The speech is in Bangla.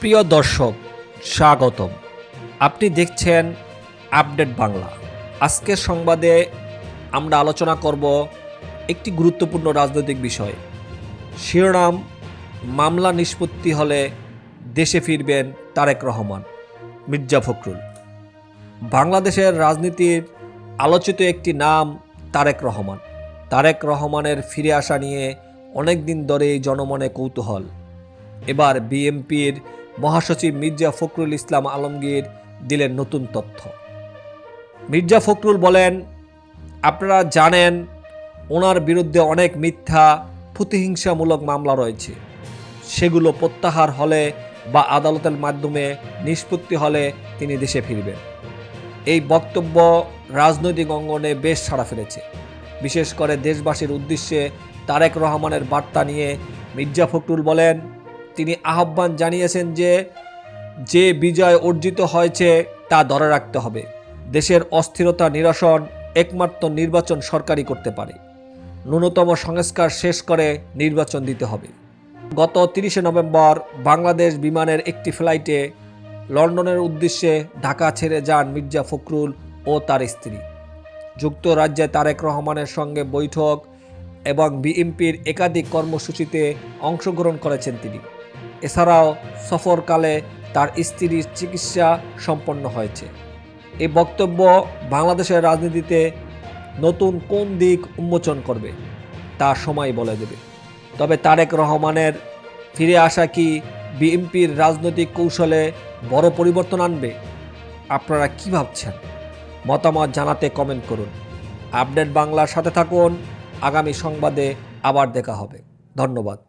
প্রিয় দর্শক, স্বাগতম। আপনি দেখছেন আপডেট বাংলা। আজকের সংবাদে আমরা আলোচনা করব একটি গুরুত্বপূর্ণ রাজনৈতিক বিষয়। শিরোনাম, মামলা নিষ্পত্তি হলে দেশে ফিরবেন তারেক রহমান, মির্জা ফখরুল। বাংলাদেশের রাজনীতির আলোচিত একটি নাম তারেক রহমান। তারেক রহমানের ফিরে আসা নিয়ে অনেক দিন ধরেই জনমনে কৌতূহল। এবার বিএমপির মহাসচিব মির্জা ফখরুল ইসলাম আলমগীর দিলেন নতুন তথ্য। মির্জা ফখরুল বলেন, আপনারা জানেন, ওনার বিরুদ্ধে অনেক মিথ্যা, প্রতিহিংসামূলক মামলা রয়েছে। সেগুলো প্রত্যাহার হলে বা আদালতের মাধ্যমে নিষ্পত্তি হলে তিনি দেশে ফিরবেন। এই বক্তব্য রাজনৈতিক অঙ্গনে বেশ সাড়া ফেলেছে। বিশেষ করে দেশবাসীর উদ্দেশ্যে তারেক রহমানের বার্তা নিয়ে মির্জা ফখরুল বলেন তিনি আহ্বান জানিয়েছেন যে যে বিজয় অর্জিত হয়েছে তা ধরে রাখতে হবে। দেশের অস্থিরতা নিরসন একমাত্র নির্বাচন সরকারই করতে পারে। ন্যূনতম সংস্কার শেষ করে নির্বাচন দিতে হবে। গত তিরিশে নভেম্বর বাংলাদেশ বিমানের একটি ফ্লাইটে লন্ডনের উদ্দেশ্যে ঢাকা ছেড়ে যান মির্জা ফখরুল ও তার স্ত্রী। যুক্তরাজ্যে তারেক রহমানের সঙ্গে বৈঠক এবং বিএনপির একাধিক কর্মসূচিতে অংশগ্রহণ করেছেন তিনি। এছাড়াও সফরকালে তার স্ত্রীর চিকিৎসা সম্পন্ন হয়েছে। এই বক্তব্য বাংলাদেশের রাজনীতিতে নতুন কোন দিক উন্মোচন করবে, তা সময় বলে দেবে। তবে তারেক রহমানের ফিরে আসা কি বিএনপির রাজনৈতিক কৌশলে বড় পরিবর্তন আনবে, আপনারা কি ভাবছেন? মতামত জানাতে কমেন্ট করুন। আপডেট বাংলার সাথে থাকুন। আগামী সংবাদে আবার দেখা হবে। ধন্যবাদ।